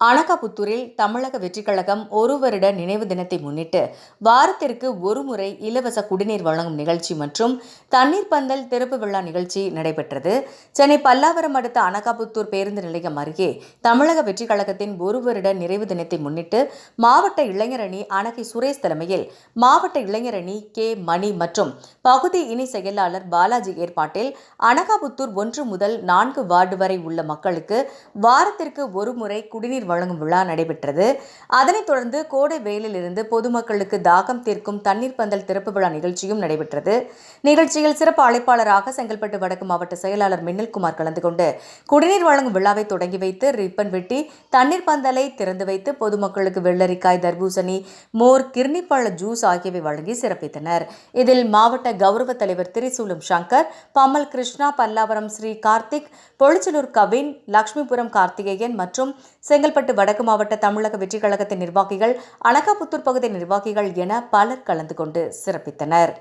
அனகாபுத்தூரில் தமிழக வெற்றிக் கழகம் ஒரு வருட நினைவு தினத்தை முன்னிட்டு வாரத்திற்கு ஒருமுறை இலவச குடிநீர் வழங்கும் நிகழ்ச்சி மற்றும் தண்ணீர் பந்தல் திறப்பு விழா நிகழ்ச்சி நடைபெற்றது. சென்னை பல்லாவரம் அடுத்த அனகாபுத்தூர் பேருந்து நிலையம் அருகே தமிழக வெற்றிக் கழகத்தின் ஒரு வருட நிறைவு தினத்தை முன்னிட்டு மாவட்ட இளைஞரணி அனகை சுரேஷ் தலைமையில் மாவட்ட இளைஞரணி கே மணி மற்றும் பகுதி இணை செயலாளர் பாலாஜி ஏற்பாட்டில் அனகாபுத்தூர் ஒன்று முதல் நான்கு வார்டு வரை உள்ள மக்களுக்கு வாரத்திற்கு ஒருமுறை குடிநீர் வழங்கும் விழா நடைபெற்றது. அதனைத் தொடர்ந்து கோடை வெயிலிலிருந்து பொதுமக்களுக்கு தாகம் தீர்க்கும் தண்ணீர் பந்தல் திறப்பு விழா நிகழ்ச்சியும் நடைபெற்றது. நிகழ்ச்சியில் சிறப்பு அழைப்பாளராக செங்கல்பட்டு வடக்கு மாவட்ட செயலாளர் மின்னல்குமார் கலந்து கொண்டு குடிநீர் வழங்கும் விழாவை தொடங்கி வைத்து ரிப்பன் வெட்டி தண்ணீர் பந்தலை திறந்து வைத்து பொதுமக்களுக்கு வெள்ளரிக்காய் தர்பூசணி மோர் கிர்னிப்பழ ஜூஸ் ஆகியவை வழங்கி சிறப்பித்தனர். இதில் மாவட்ட கௌரவ தலைவர் திரிசூலம் சங்கர் பம்மல் கிருஷ்ணா பல்லாவரம் ஸ்ரீ கார்த்திக் பொழிச்சலூர் கவின் லக்ஷ்மிபுரம் கார்த்திகேயன் மற்றும் செங்கல்பட்டு செங்கல்பட்டு வடக்கு மாவட்ட தமிழக வெற்றிக் கழகத்தின் நிர்வாகிகள் அனகாபுத்தூர் பகுதி நிர்வாகிகள் என பலர் கலந்து கொண்டு சிறப்பித்தனர்.